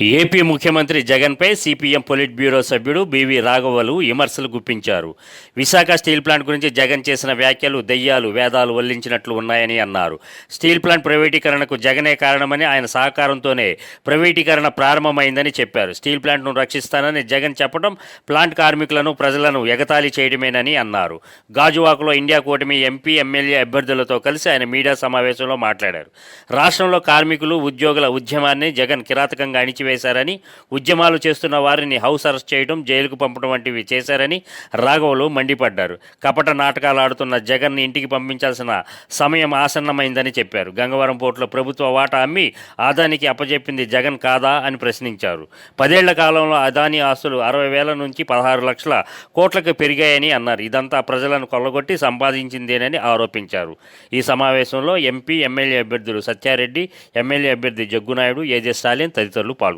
AP ముఖ్యమంత్రి జగన్పై CPM polit bureau సభ్యుడు బివి రాఘవలు విమర్శలు గుప్పించారు. విశాఖ స్టీల్ ప్లాంట్ గురించి జగన్ చేసిన వ్యాఖ్యలు దెయ్యాలు వేదాలు వల్లించినట్లు ఉన్నాయని అన్నారు. స్టీల్ ప్లాంట్ ప్రైవేటీకరణకు జగనే కారణమని ఆయన సహకారంతోనే ప్రైవేటీకరణ ప్రారంభమైందని చెప్పారు. స్టీల్ ప్లాంట్ను రక్షిస్తానని జగన్ చెప్పడం ప్లాంట్ కార్మికులను ప్రజలను ఎగతాళి చేయడమేనని అన్నారు. గాజువాకలో ఇండియా కూటమి ఎంపీ ఎమ్మెల్యే అభ్యర్థులతో కలిసి ఆయన మీడియా సమావేశంలో మాట్లాడారు. రాష్ట్రంలో కార్మికులు ఉద్యోగుల ఉద్యమాన్ని జగన్ కిరాతకంగా అణిచివేశారని ఉద్యమాలు చేస్తున్న వారిని హౌస్ అరెస్ట్ చేయడం జైలుకు పంపడం వంటివి చేశారని రాఘవులు మండిపడ్డారు. కపట నాటకాలు ఆడుతున్న జగన్ని ఇంటికి పంపించాల్సిన సమయం ఆసన్నమైందని చెప్పారు. గంగవరం పోర్టులో ప్రభుత్వ వాటా అమ్మి ఆదానికి అప్పజెప్పింది జగన్ కాదా అని ప్రశ్నించారు. పదేళ్ళ కాలంలో అదాని ఆస్తులు అరవై వేల నుంచి పదహారు లక్షల కోట్లకు పెరిగాయని అన్నారు. ఇదంతా ప్రజలను కొల్లగొట్టి సంపాదించిందేనని ఆరోపించారు. ఈ సమావేశంలో ఎంపీ ఎమ్మెల్యే అభ్యర్థులు సత్యారెడ్డి ఎమ్మెల్యే అభ్యర్థి జగ్గునాయుడు ఏజే స్టాలిన్ తదితరులు పాల్గొన్నారు.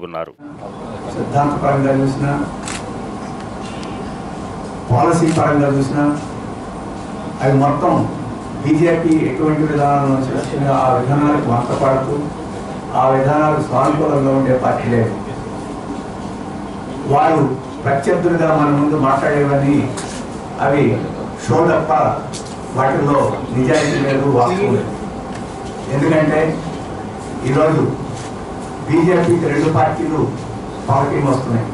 సిద్ధాంతపరంగా చూసినా పాలసీ పరంగా చూసినా అవి మొత్తం బీజేపీ ఎటువంటి విధానాలను చేస్తుందో ఆ విధానాలకు వంతపడుతూ ఆ విధానాలకు సానుకూలంగా ఉండే పార్టీ లేదు. వారు ప్రత్యర్థులుగా మన ముందు మాట్లాడేవన్నీ అవి షో తప్ప వాటిల్లో నిజాయితీ లేదు వాస్తవం లేదు. ఎందుకంటే ఈరోజు బీజేపీకి రెండు పార్టీలు పవర్ వస్తున్నాయి.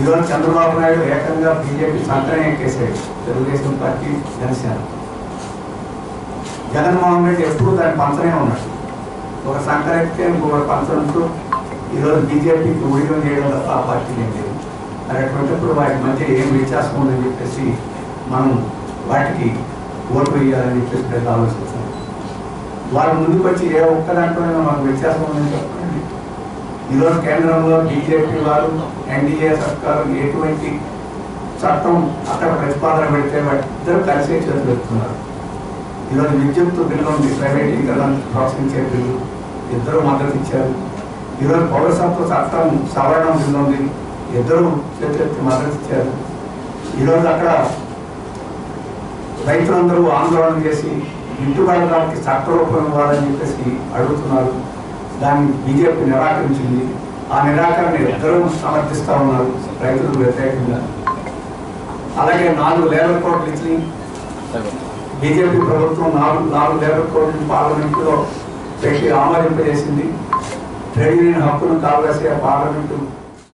ఈరోజు చంద్రబాబు నాయుడు ఏకంగా బీజేపీ సంతరం ఎక్కేసాడు తెలుగుదేశం పార్టీ జనసేన. జగన్మోహన్ రెడ్డి ఎప్పుడు దాని పంచనే ఉన్నాడు. ఒక సంకర ఎక్కితే ఇంకొక పంచడంతో ఈరోజు బీజేపీకి ఉద్యోగం చేయడం తప్ప ఆ పార్టీ లేదు. మరి అటువంటిప్పుడు వాటి మధ్య ఏం వ్యత్యాసం ఉందని చెప్పేసి మనం వాటికి ఓటు వేయాలని చెప్పేసి ప్రజలు ఆలోచిస్తాం వాళ్ళు ముందుకు వచ్చి ఏ ఒక్క దాంట్లోనైనా మనకు వ్యత్యాసం ఉందని చెప్పండి. ఈరోజు కేంద్రంలో బీజేపీ వారు ఎన్డీఏ సర్కారు ఎటువంటి చట్టం అక్కడ ప్రతిపాదన పెడితే ఇద్దరు కలిసే చేతులు పెడుతున్నారు ఈరోజు విద్యుత్ బిల్లు ఉంది ప్రైవేటీకరణ ప్రోత్సహించే బిల్లు ఇద్దరు మద్దతు ఇచ్చారు. ఈరోజు పౌరసత్వ చట్టం సవరణ బిల్లు ఉంది ఇద్దరు చేతులెత్తి మద్దతు ఇచ్చారు. ఈరోజు అక్కడ రైతులందరూ ఆందోళన చేసి ఇంటి ఇంటివాళ్ళకి చట్టరూపం ఇవ్వాలని చెప్పేసి అడుగుతున్నారు. దాన్ని బీజేపీ నిరాకరించింది. ఆ నిరాకరణ ఇద్దరూ సమర్థిస్తూ ఉన్నారు రైతులకు వ్యతిరేకంగా. అలాగే నాలుగు లేబర్ కోట్లు ఇచ్చి బీజేపీ ప్రభుత్వం నాలుగు నాలుగు లేబర్ కోట్లు పార్లమెంటులో పెట్టి ఆమోదింపజేసింది. ట్రేడ్ యూనియన్ హక్కును కావలసి పార్లమెంటు